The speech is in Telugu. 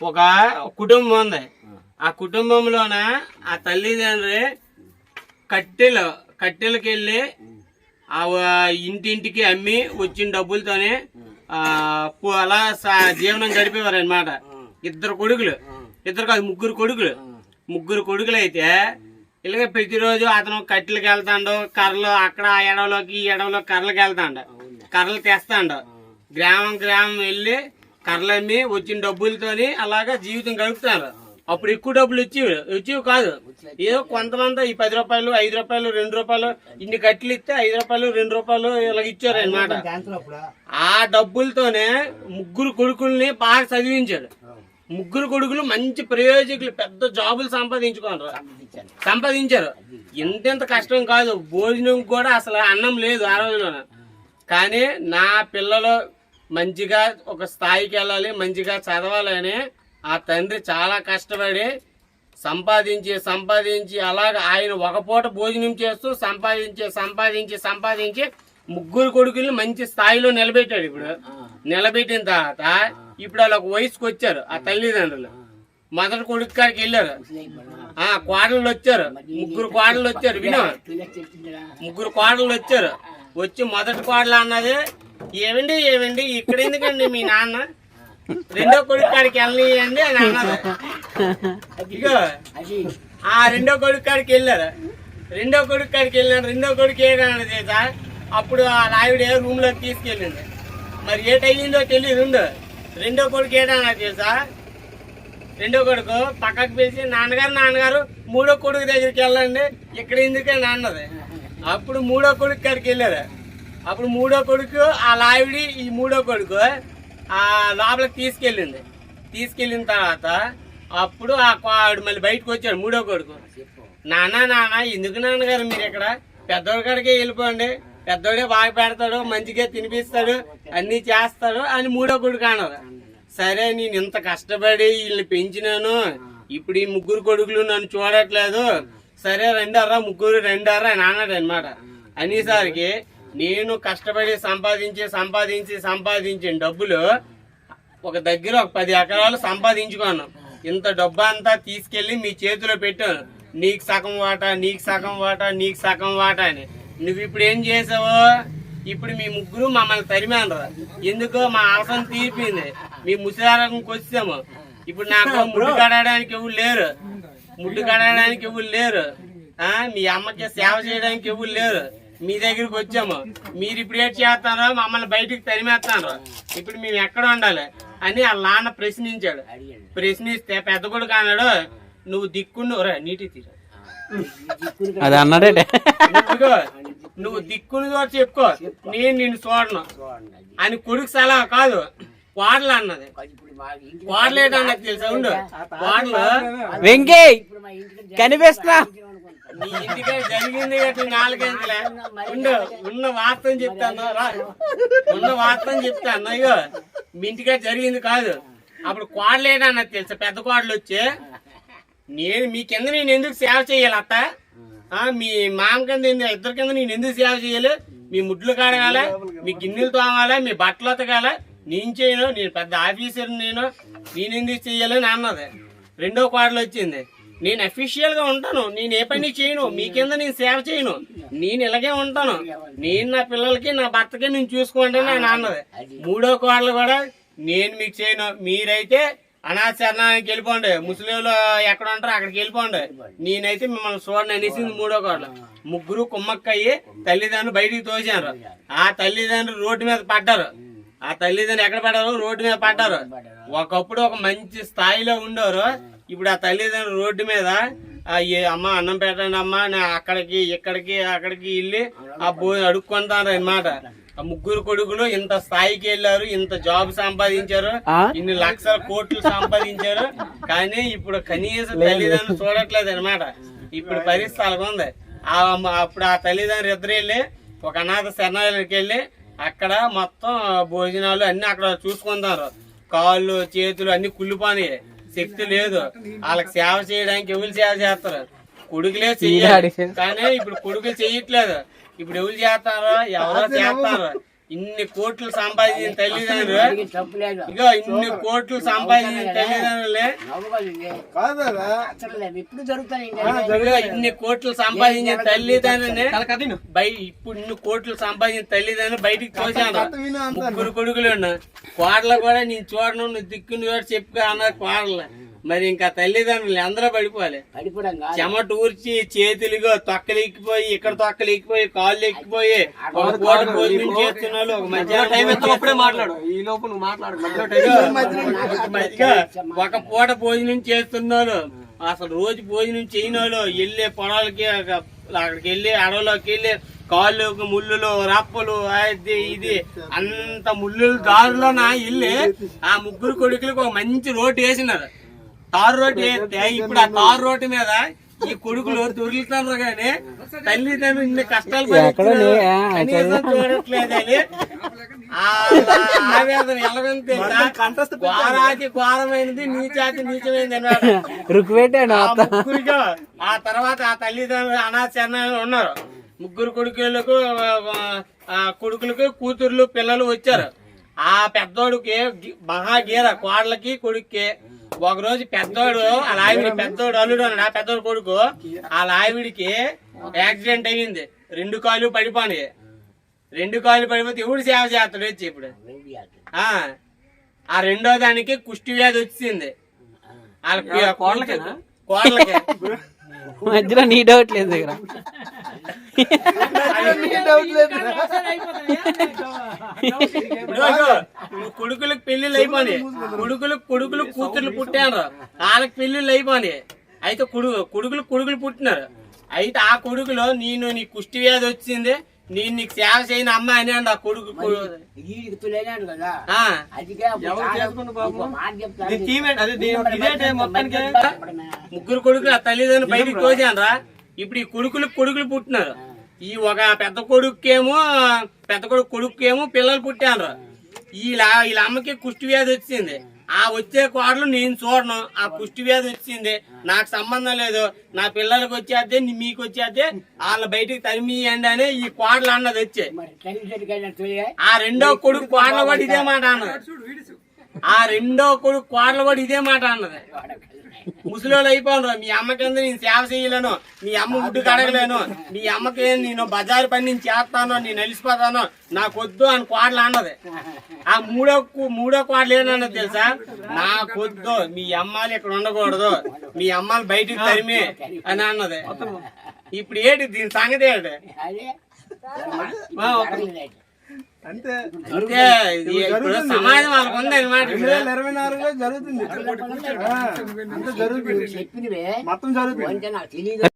ఒక కుటుంబం ఉంది. ఆ కుటుంబంలోన ఆ తల్లిదండ్రి కట్టెలు కట్టెలకి వెళ్ళి ఆ ఇంటింటికి అమ్మి వచ్చిన డబ్బులతోనే అలా జీవనం గడిపేవారు అనమాట ఇద్దరు కొడుకులు. ఇద్దరు కాదు ముగ్గురు కొడుకులు. ముగ్గురు కొడుకులు అయితే ఇలాగే ప్రతిరోజు అతను కట్టెలకి వెళ్తాడు కర్రలు అక్కడ ఆ ఎడవలోకి ఈ ఎడవలో కర్రలకు వెళ్తాడు కర్రలు తెస్తాడు. గ్రామం గ్రామం వెళ్ళి కర్రలు వచ్చిన డబ్బులతోని అలాగా జీవితం గడుపుతారు. అప్పుడు ఎక్కువ డబ్బులు వచ్చేవి వచ్చేవి కాదు. ఏదో కొంతమంది ఈ పది రూపాయలు ఐదు రూపాయలు రెండు రూపాయలు ఇన్ని కట్టెలు ఇస్తే ఐదు రూపాయలు రెండు రూపాయలు ఇలా ఇచ్చారు అనమాట ఆ డబ్బులతోనే ముగ్గురు కొడుకుల్ని బాగా చదివించాడు. ముగ్గురు కొడుకులు మంచి ప్రయోజకులు పెద్ద జాబులు సంపాదించుకున్నారు. సంపాదించారు. ఎంతెంత కష్టం కాదు భోజనం కూడా అసలు అన్నం లేదు ఆ రోజులోన. కానీ నా పిల్లలు మంచిగా ఒక స్థాయికి వెళ్ళాలి మంచిగా చదవాలని ఆ తండ్రి చాలా కష్టపడి సంపాదించి సంపాదించి అలాగ ఆయన ఒక పూట భోజనం చేస్తూ సంపాదించి సంపాదించి సంపాదించి ముగ్గురు కొడుకుల్ని మంచి స్థాయిలో నిలబెట్టాడు ఇప్పుడు. నిలబెట్టిన తర్వాత ఇప్పుడు వాళ్ళు ఒక వయసుకు వచ్చారు ఆ తల్లిదండ్రులు. మొదటి కొడుకు కాడికి వెళ్ళారు. ఆ కోడళ్ళు వచ్చారు. ముగ్గురు కోడళ్ళు వచ్చారు. విను ముగ్గురు కోడళ్ళు వచ్చారు. వచ్చి మొదటి కోడలు అన్నది ఏమండి ఏమండి ఇక్కడ ఎందుకండి మీ నాన్న? రెండో కొడుకు కాడికి వెళ్ళనియండి అని అన్నది. ఇగో ఆ రెండో కొడుకు కాడికి వెళ్ళారు. రెండో కొడుకు కాడికి వెళ్ళాను రెండో కొడుకు ఏడన్నది తెలుసా అప్పుడు ఆ నాయుడు రూమ్లోకి తీసుకెళ్ళండి. మరి ఏటయ్యిందో తెలియదు ఉండు. రెండో కొడుకు ఏడన్నది తెలుసా రెండో కొడుకు పక్కకు పిలిచి నాన్నగారు నాన్నగారు మూడో కొడుకు దగ్గరికి వెళ్ళండి ఇక్కడ ఎందుకని అన్నది. అప్పుడు మూడో కొడుకు కాడికి వెళ్ళారు. అప్పుడు మూడో కొడుకు ఆ లావిడి ఈ మూడో కొడుకు ఆ లోపలికి తీసుకెళ్ళింది. తీసుకెళ్ళిన తర్వాత అప్పుడు ఆ ఆవిడ మళ్ళీ బయటకు వచ్చాడు మూడో కొడుకు. నాన్న నాన్న ఎందుకు నాన్నగారు మీరు ఇక్కడ? పెద్దోడి కాడికే వెళ్ళిపోండి. పెద్దోడే బాగా పెడతాడు మంచిగా తినిపిస్తాడు అన్నీ చేస్తాడు అని మూడో కొడుకు అన్నారు. సరే నేను ఇంత కష్టపడి వీళ్ళని పెంచినాను. ఇప్పుడు ఈ ముగ్గురు కొడుకులు నన్ను చూడట్లేదు. సరే రెండారా ముగ్గురు రెండారా అని అన్నాడు అనమాట అనేసరికి నేను కష్టపడి సంపాదించి సంపాదించి సంపాదించిన డబ్బులు ఒక దగ్గర ఒక పది ఎకరాలు సంపాదించుకున్నాను. ఇంత డబ్బు అంతా తీసుకెళ్ళి మీ చేతిలో పెట్టాను నీకు సగం వాటా నీకు సగం వాటా నీకు సగం వాటా అని. నువ్వు ఇప్పుడు ఏం చేసావు? ఇప్పుడు మీ ముగ్గురు మమ్మల్ని తరిమాను ఎందుకు మా అవసరం తీర్పింది మీ ముసలారంకి వచ్చాము ఇప్పుడు నాకు ముడ్డు కడడానికి ఎవరు లేరు. ముడ్డు కడడానికి ఎవరు లేరు. ఆ మీ అమ్మకి సేవ చేయడానికి ఎవరు లేరు. మీ దగ్గరికి వచ్చాము. మీరు ఇప్పుడు ఏం చేస్తారో మమ్మల్ని బయటికి తరిమేస్తాను ఇప్పుడు మేము ఎక్కడ ఉండాలి అని వాళ్ళ నాన్న ప్రశ్నించాడు. ప్రశ్నిస్తే పెద్ద కొడుకు అన్నాడు నువ్వు దిక్కుండు రా నీటి తీరా. అది అన్నాడేటే ఇదిగో, నువ్వు దిక్కుని చెప్పుకో. నేను నిన్ను చూడను. అని కొడుకు సలహా కాదు. వాడలు అన్నది. వాడలు ఏంటన్నది తెలుసా? ఉండు. వాడలు వెంకీ ఇంటికి జరిగింది నాలుగేందులే. ఉండు ఉన్న వార్తను చెప్తాను ఉన్న వార్తను చెప్తాను అయ్యో మీ ఇంటికి జరిగింది కాదు. అప్పుడు కోడలు ఏంటన్నది తెలుసా? పెద్ద కోడలు వచ్చి నేను మీ కింద నేను ఎందుకు సేవ చేయాలి అత్త? ఆ, మీ మామ కింద ఇద్దరి కింద నేను ఎందుకు సేవ చేయాలి? మీ ముడ్లు కడగాల మీ గిన్నెలు తోమాలా మీ బట్టలు ఉతకాల నేను చేయను నేను పెద్ద ఆఫీసర్ నేను నేను ఎందుకు చేయాలి అన్నది. రెండో కోడలు వచ్చింది. నేను అఫీషియల్గా ఉంటాను నేను ఏ పని చేయను మీ కింద నేను సేవ చేయను నేను ఇలాగే ఉంటాను. నేను నా పిల్లలకి నా భర్తకి నేను చూసుకోండి అని అన్నది. మూడో కోడలు కూడా నేను మీకు చేయను మీరైతే అనాథరణానికి వెళ్ళిపోండి. ముస్లింలు ఎక్కడ ఉంటారో అక్కడికి వెళ్ళిపోండి. నేనైతే మిమ్మల్ని చూడండి అనేసింది మూడో కోట్ల ముగ్గురు కుమ్మక్కయ్యి తల్లిదండ్రులు బయటికి తోచారు ఆ తల్లిదండ్రులు రోడ్డు మీద పడ్డారు. ఆ తల్లిదండ్రులు ఎక్కడ పడ్డారు? రోడ్డు మీద పడ్డారు. ఒకప్పుడు ఒక మంచి స్థాయిలో ఉండేవారు. ఇప్పుడు ఆ తల్లిదండ్రులు రోడ్డు మీద అమ్మ అన్నం పెట్టండి అమ్మ నా అక్కడికి ఇక్కడికి అక్కడికి వెళ్ళి ఆ భో అడుక్కుంటారు అన్నమాట. ఆ ముగ్గురు కొడుకులు ఇంత స్థాయికి వెళ్ళారు ఇంత జాబ్ సంపాదించారు? ఇన్ని లక్షల కోట్లు సంపాదించారు. కానీ ఇప్పుడు కనీసం తల్లిదండ్రులు చూడట్లేదు అనమాట ఇప్పుడు పరిస్థితి అలాగ ఉంది ఆ మ- అప్పుడు ఆ తల్లిదండ్రులు ఇద్దరు వెళ్ళి ఒక అనాథ శరణాలయానికి వెళ్ళి అక్కడ మొత్తం భోజనాలు అన్ని అక్కడ చూసుకుంటారు. కాళ్ళు చేతులు అన్ని కుళ్ళిపోయి శక్తి లేదు. వాళ్ళకి సేవ చేయడానికి ఎవరు సేవ చేస్తారు? కొడుకులే చెయ్యాలి. కానీ ఇప్పుడు కొడుకులు చెయ్యట్లేదు. ఇప్పుడు ఎవరు చేస్తారు ఎవరో చేస్తారు. ఇన్ని కోట్లు సంపాదించిన తల్లిదండ్రులు ఇగో ఇన్ని కోట్లు సంపాదించిన తల్లిదండ్రులే. ఇన్ని కోట్లు సంపాదించిన తల్లిదండ్రులని బయ ఇప్పుడు ఇన్ని కోట్లు సంపాదించిన తల్లిదండ్రులు బయటికి అంత ముగ్గురు కొడుకులు కోడలు కూడా నేను చూడను నువ్వు దిక్కుని కూడా చెప్పుకో అన్నారు కోడలు. మరి ఇంకా తల్లిదండ్రులు అందరూ పడిపోవాలి. పడిపోవడం చెమట ఊర్చి చేతులుగా తొక్కలు ఎక్కిపోయి ఇక్కడ తొక్కలు ఎక్కిపోయి కాళ్ళు ఎక్కిపోయి ఒక మధ్యాహ్నం మాట్లాడు. ఈ లోపు నువ్వు మాట్లాడు. మధ్యగా ఒక పూట భోజనం చేస్తున్నారు. అసలు రోజు భోజనం చేయని వాళ్ళు వెళ్ళే పొలాలకి అక- అక్కడికి వెళ్ళి అడవులోకి వెళ్ళి కాళ్ళు ముళ్ళులు రప్పలు అది ఇది అంత ముళ్ళు దారిలోన వెళ్ళి ఆ ముగ్గురు కొడుకులకు ఒక మంచి రోడ్డు వేసినారు. తారు రోడ్డు ఇప్పుడు ఆ తారు రోడ్డు మీద ఈ కొడుకులు దొరుకుతున్నారు కానీ తల్లిదండ్రులు ఇన్ని కష్టాలు చూడట్లేదని ఆ ఆవేదన ఘోరమైనది నీచాతి నీచమైనది ఆ తర్వాత ఆ తల్లిదండ్రులు అనాచరణలు ఉన్నారు. ముగ్గురు కొడుకులకు ఆ కొడుకులకు కూతుర్లు పిల్లలు వచ్చారు. ఆ పెద్దోడికి గి- మహా గీర కోడలకి కొడుక్కి. ఒక రోజు పెద్దోడు ఆ ఆవిడ పెద్దోడు అల్లుడు అన్నాడు? ఆ పెద్దోడు కొడుకు. ఆ ఆవిడికి యాక్సిడెంట్ అయ్యింది. రెండు కాళ్ళు పడిపోయి రెండు కాళ్ళు పడిపోతే ఎవడు సేవ చేస్తాడు వచ్చి ఇప్పుడు? ఆ ఆ రెండో దానికి కుష్టి వ్యాధి వచ్చింది. వాళ్ళకి కోళ్ళకి కోళ్ళకి మధ్యలో నీ డౌట్ లేదు దగ్గర కొడుకులకు పెళ్ళిళ్ళు అయిపోయి కొడుకులకు కొడుకులు కూతుర్లు పుట్టారు వాళ్ళకి పెళ్ళిళ్ళు అయిపోయి అయితే కొడుకు కొడుకులు కొడుకులు పుట్టినారు. అయితే ఆ కొడుకులో నేను నీ కుష్టి వ్యాధి వచ్చింది. నేను నీకు సేవ చేయని అమ్మ అని అండి ఆ కొడుకు. ముగ్గురు కొడుకులు ఆ తల్లిదండ్రులు బయటికి తోచానరా. ఇప్పుడు ఈ కొడుకులు కొడుకులు పుట్టినారు. ఈ ఒక పెద్ద కొడుకేమో పెద్ద కొడుకు కొడుకేమో పిల్లలు పుట్టారు వీళ్ళ వీళ్ళ అమ్మకి కుష్టి వ్యాధి వచ్చింది. ఆ వచ్చే కోడలు నేను చూడను. ఆ కుష్టి వ్యాధి వచ్చింది. నాకు సంబంధం లేదు. నా పిల్లలకి వచ్చేద్దే మీకు వచ్చేద్దే వాళ్ళ బయటికి తరిమియండి అని ఈ కోడలు అన్నది వచ్చే. ఆ రెండో కొడుకు కోడలు కూడా ఇదే మాట అన్నది. ఆ రెండో కొడుకు కోడలు కూడా ఇదే మాట అన్నది. ముసలోళ్ళు అయిపోను మీ అమ్మ కింద నేను సేవ చేయలేను? మీ అమ్మ ముడ్డు కడగలేను మీ అమ్మకి నేను బజారు పని నేను చేస్తాను నేను అలిసిపోతాను నాకు వద్దు అని కోడలు అన్నది. ఆ మూడో మూడో కోడలు ఏంటన్నది తెలుసా? నాకొద్దు. మీ అమ్మాలు ఇక్కడ ఉండకూడదు. మీ అమ్మాలు బయటికి తరిమి అని అన్నది. ఇప్పుడు ఏంటి దీని సంగతి ఏంటి? అంతే. అంటే ఇది ఇప్పుడు సమాజం ఇరవై నాలుగులో జరుగుతుంది. జరుగుతుంది. చెప్పినవే. మొత్తం జరుగుతుంది.